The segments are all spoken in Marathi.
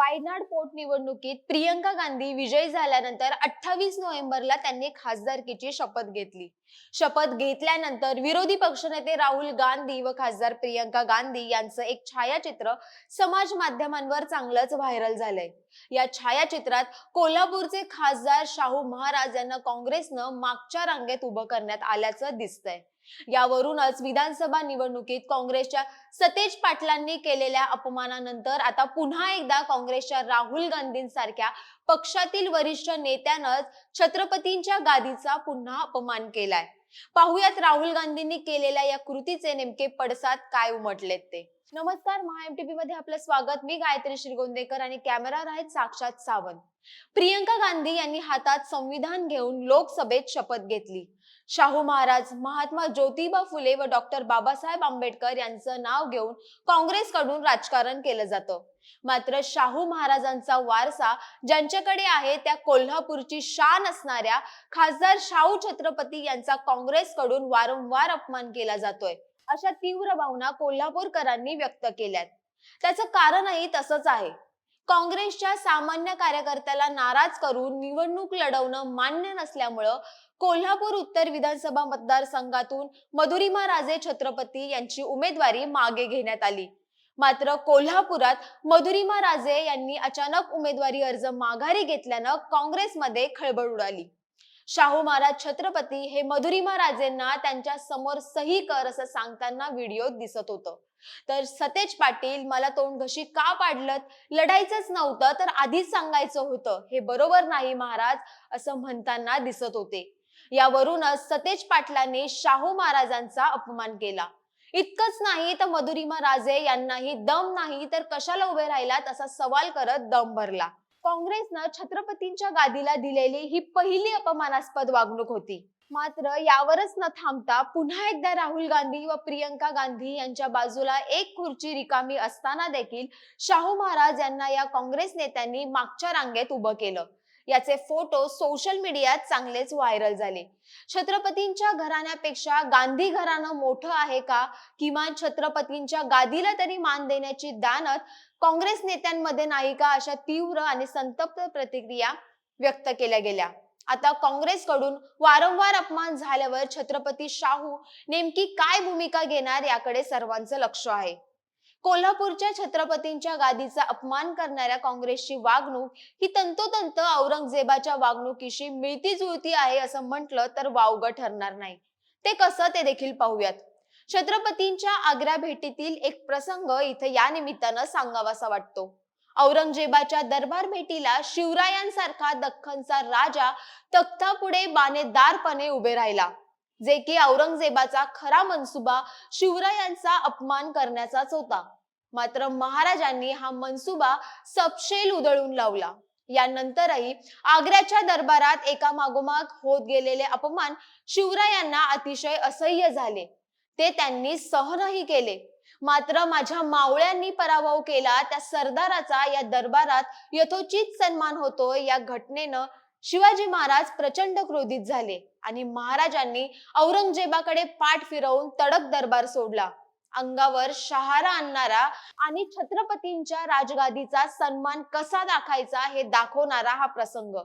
वायनाड पोटनिवडणुकीत प्रियंका गांधी विजयी झाल्यानंतर अठ्ठावीस नोव्हेंबरला त्यांनी खासदारकीची शपथ घेतली. शपथ घेतल्यानंतर विरोधी पक्षनेते राहुल गांधी व खासदार प्रियंका गांधी यांचं एक छायाचित्र समाज माध्यमांवर चांगलंच व्हायरल झालंय. या छायाचित्रात कोल्हापूरचे खासदार शाहू महाराज यांना काँग्रेसनं मागच्या रांगेत उभं करण्यात आल्याचं दिसतंय. यावरूनच विधानसभा निवडणुकीत काँग्रेसच्या सतेज पाटलांनी केलेल्या अपमानानंतर आता पुन्हा एकदा काँग्रेसच्या राहुल गांधींसारख्या पक्षातील वरिष्ठ नेत्यानंच छत्रपतींच्या गादीचा पुन्हा अपमान केलाय. पाहुयात राहुल गांधींनी केलेल्या या कृतीचे नेमके पडसाद काय उमटलेत ते. नमस्कार महाएमटीपी मध्ये आपलं स्वागत. मी गायत्री श्रीगोंदेकर आणि कॅमेरा आहेत साक्षात सावंत. प्रियंका गांधी यांनी हातात संविधान घेऊन लोकसभेत शपथ घेतली. शाहू महाराज महात्मा ज्योतिबा फुले व डॉक्टर बाबासाहेब आंबेडकर यांचं नाव घेऊन काँग्रेसकडून राजकारण केलं जातं. मात्र शाहू महाराजांचा वारसा ज्यांच्याकडे आहे त्या कोल्हापूरची शान असणाऱ्या खासदार शाहू छत्रपती यांचा काँग्रेसकडून वारंवार अपमान केला जातोय. अशा तीव्र भावना कोल्हापूरकरांनी व्यक्त केल्यात. त्याचं कारणही तसंच आहे. काँग्रेसच्या सामान्य कार्यकर्त्याला नाराज करून निवडणूक लढवणं मान्य नसल्यामुळं कोल्हापूर उत्तर विधानसभा मतदारसंघातून मधुरिमा राजे छत्रपती यांची उमेदवारी मागे घेण्यात आली. मात्र कोल्हापुरात मधुरिमा राजे यांनी अचानक उमेदवारी अर्ज माघारी घेतल्यानं काँग्रेसमध्ये खळबळ उडाली. शाहू महाराज छत्रपती हे मधुरिमा राजेंना त्यांच्यासमोर सही कर असं सांगताना व्हिडिओत दिसत होतं. तर सतेज पाटील मला तोंड घशी का पाडलं लढायचंच नव्हतं तर आधीच सांगायचं होतं. हे बरोबर नाही महाराज असं म्हणताना दिसत होते. यावरूनच सतेज पाटलांनी शाहू महाराजांचा अपमान केला. इतकंच नाही तर मधुरिमा राजे यांनाही दम नाही तर कशाला उभे राहिलात असा सवाल करत दम भरला. काँग्रेसनं छत्रपतींच्या गादीला दिलेली ही पहिली अपमानास्पद वागणूक होती. मात्र यावरच न थांबता पुन्हा एकदा राहुल गांधी व प्रियंका गांधी यांच्या बाजूला एक खुर्ची रिकामी असताना देखील शाहू महाराज यांना या काँग्रेस नेत्यांनी मागच्या रांगेत उभं केलं. याचे फोटो सोशल मीडियात चांगलेच व्हायरल झाले. छत्रपतींच्या घराण्यापेक्षा गांधी घराणं मोठं आहे का? किमान छत्रपतींच्या गादीला तरी मान देण्याची दानत काँग्रेस नेत्यांमध्ये नाही का? अशा तीव्र आणि संतप्त प्रतिक्रिया व्यक्त केल्या गेल्या. आता काँग्रेसकडून वारंवार अपमान झाल्यावर छत्रपती शाहू नेमकी काय भूमिका घेणार याकडे सर्वांचं लक्ष आहे. कोल्हापूरच्या छत्रपतींच्या गादीचा अपमान करणाऱ्या काँग्रेसची वागणूक ही तंतोतंत औरंगजेबाच्या वागणुकीशी मिळती जुळती आहे असं म्हटलं तर वावगं ठरणार नाही. ते कसं ते देखील पाहूयात. छत्रपतींच्या आग्रा भेटीतील एक प्रसंग इथे या निमित्तानं सांगावासा वाटतो. औरंगजेबाच्या दरबार भेटीला शिवरायांसारखा दख्खनचा राजा तख्तापुढे बानेदारपणे उभे राहिला. जे की औरंगजेबाचा खरा मनसुबा शिवरायांचा अपमान करण्याचाच होता. मात्र महाराजांनी हा मनसुबा सपशेल उधळून लावला. यानंतरही आग्र्याच्या दरबारात एका मागोमाग होत गेलेले अपमान शिवरायांना अतिशय असह्य झाले. ते त्यांनी सहनही केले. मात्र माझ्या मावळ्यांनी पराभव केला त्या सरदाराचा या दरबारात यथोचित सन्मान होतो या घटनेनं शिवाजी महाराज प्रचंड क्रोधित झाले आणि महाराजांनी औरंगजेबाकडे पाठ फिरवून तडक दरबार सोडला. अंगावर शहारा आणणारा आणि छत्रपतींच्या राजगादीचा सन्मान कसा दाखायचा हे दाखवणारा हा प्रसंग.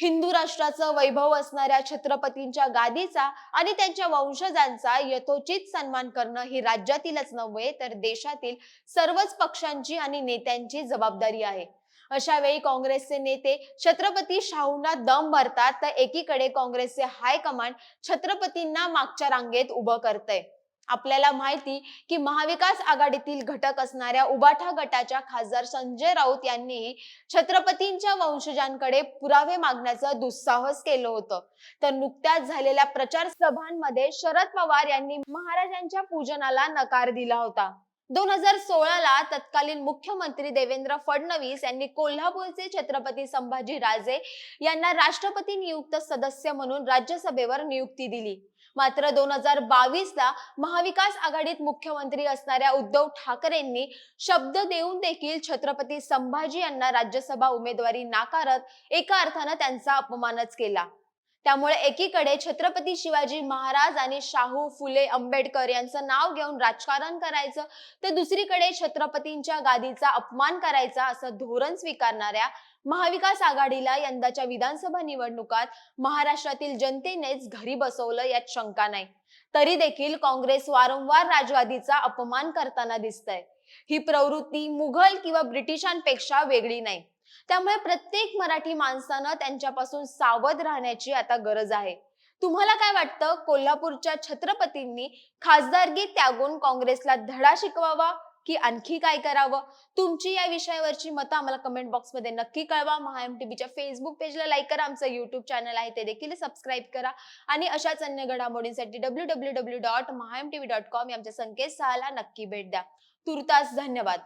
हिंदू राष्ट्राचं वैभव असणाऱ्या छत्रपतींच्या गादीचा आणि त्यांच्या वंशजांचा यथोचित सन्मान करणं ही राज्यातीलच नव्हे तर देशातील सर्वच पक्षांची आणि नेत्यांची जबाबदारी आहे. अशा वेळी काँग्रेसचे नेते छत्रपती शाहूंना दम भरतात तर एकीकडे काँग्रेसचे हायकमांड छत्रपतींना मागच्या रांगेत उभं करतय. आपल्याला माहिती की महाविकास आघाडीतील घटक असणाऱ्या उबाठा गटाच्या खासदार संजय राऊत यांनीही छत्रपतींच्या वंशजांकडे पुरावे मागण्याचं दुस्साहस केलं होतं. तर नुकत्याच झालेल्या प्रचार सभांमध्ये शरद पवार यांनी महाराजांच्या पूजनाला नकार दिला होता. दोन हजार सोळाला तत्कालीन मुख्यमंत्री देवेंद्र फडणवीस यांनी कोल्हापूरचे छत्रपती संभाजी राजे यांना राष्ट्रपती नियुक्त सदस्य म्हणून राज्यसभेवर नियुक्ती दिली. मात्र दोन हजार बावीस ला महाविकास आघाडीत मुख्यमंत्री असणाऱ्या उद्धव ठाकरेंनी शब्द देऊन देखील छत्रपती संभाजी यांना राज्यसभा उमेदवारी नाकारत एका अर्थानं त्यांचा अपमानच केला. त्यामुळे एकीकडे छत्रपती शिवाजी महाराज आणि शाहू फुले आंबेडकर यांचं नाव घेऊन राजकारण करायचं तर दुसरीकडे छत्रपतींच्या गादीचा अपमान करायचा असं धोरण स्वीकारणाऱ्या महाविकास आघाडीला यंदाच्या विधानसभा निवडणुकात महाराष्ट्रातील जनतेनेच घरी बसवलं यात शंका नाही. तरी देखील काँग्रेस वारंवार राजगादीचा अपमान करताना दिसतंय. ही प्रवृत्ती मुघल किंवा ब्रिटिशांपेक्षा वेगळी नाही. त्यामुळे प्रत्येक मराठी माणसानं त्यांच्यापासून सावध राहण्याची आता गरज आहे. तुम्हाला काय वाटतं? कोल्हापूरच्या छत्रपतींनी खासदारगी त्यागून काँग्रेसला धडा शिकवावा की आणखी काय करावं? तुमची या विषयावरची मतं आम्हाला कमेंट बॉक्समध्ये नक्की कळवा. महा एम टीव्हीच्या फेसबुक पेजला लाईक करा. आमचं युट्यूब चॅनल आहे ते देखील सबस्क्राईब करा. आणि अशाच अन्य घडामोडींसाठी W W W dot Maha M TV dot com या आमच्या संकेतस्थळाला नक्की भेट द्या. तुर्तास धन्यवाद.